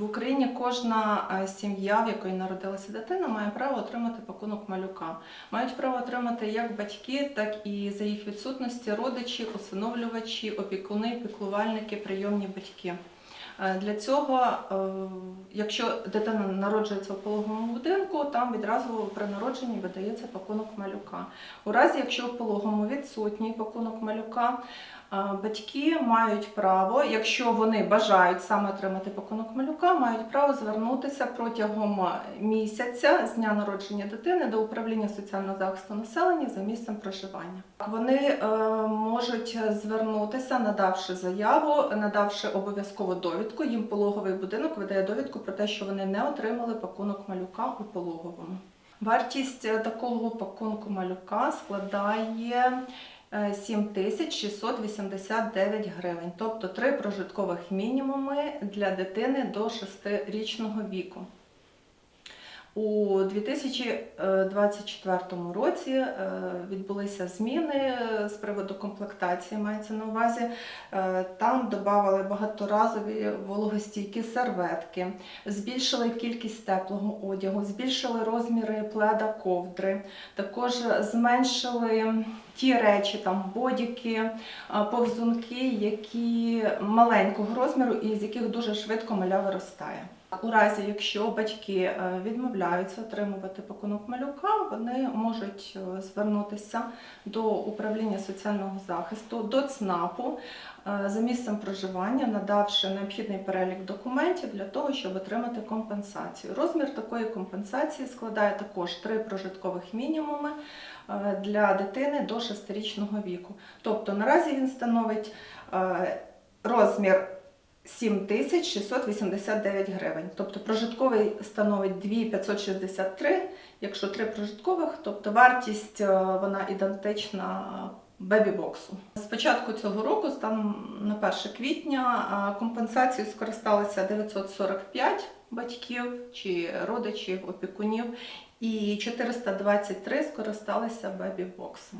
В Україні кожна е, сім'я, в якої народилася дитина, має право отримати пакунок малюка. Мають право отримати як батьки, так і за їх відсутності родичі, усиновлювачі, опікуни, піклувальники, прийомні батьки. Е, Для цього, е, якщо дитина народжується в пологовому будинку, там відразу при народженні видається пакунок малюка. У разі, якщо в пологому відсутній пакунок малюка, батьки мають право, якщо вони бажають саме отримати пакунок малюка, мають право звернутися протягом місяця з дня народження дитини до управління соціального захисту населення за місцем проживання. Вони е, можуть звернутися, надавши заяву, надавши обов'язкову довідку. Їм пологовий будинок видає довідку про те, що вони не отримали пакунок малюка у пологовому. Вартість е, такого пакунку малюка складає е, 7689 гривень, тобто три прожиткових мінімуми для дитини до 6-річного віку. У 2024 році е, відбулися зміни е, з приводу комплектації, мається на увазі. Е, Там додавали багаторазові вологостійкі серветки, збільшили кількість теплого одягу, збільшили розміри пледа ковдри, також зменшили ті речі, там бодіки, е, повзунки, які маленького розміру і з яких дуже швидко маля виростає. У разі, якщо батьки е, відмовляються отримувати пакунок малюка, вони можуть е, звернутися до управління соціального захисту, до ЦНАПу е, за місцем проживання, надавши необхідний перелік документів для того, щоб отримати компенсацію. Розмір такої компенсації складає також три прожиткових мінімуми для дитини до 6-річного віку. Тобто наразі він становить розмір 7689 гривень. Тобто прожитковий становить 2563, якщо три прожиткових, тобто вартість е, вона ідентична бебі-боксу. З початку цього року, станом на 1 квітня, е, компенсацією скористалися 945 батьків чи родичів, опікунів, і 423 скористалися бебі-боксом.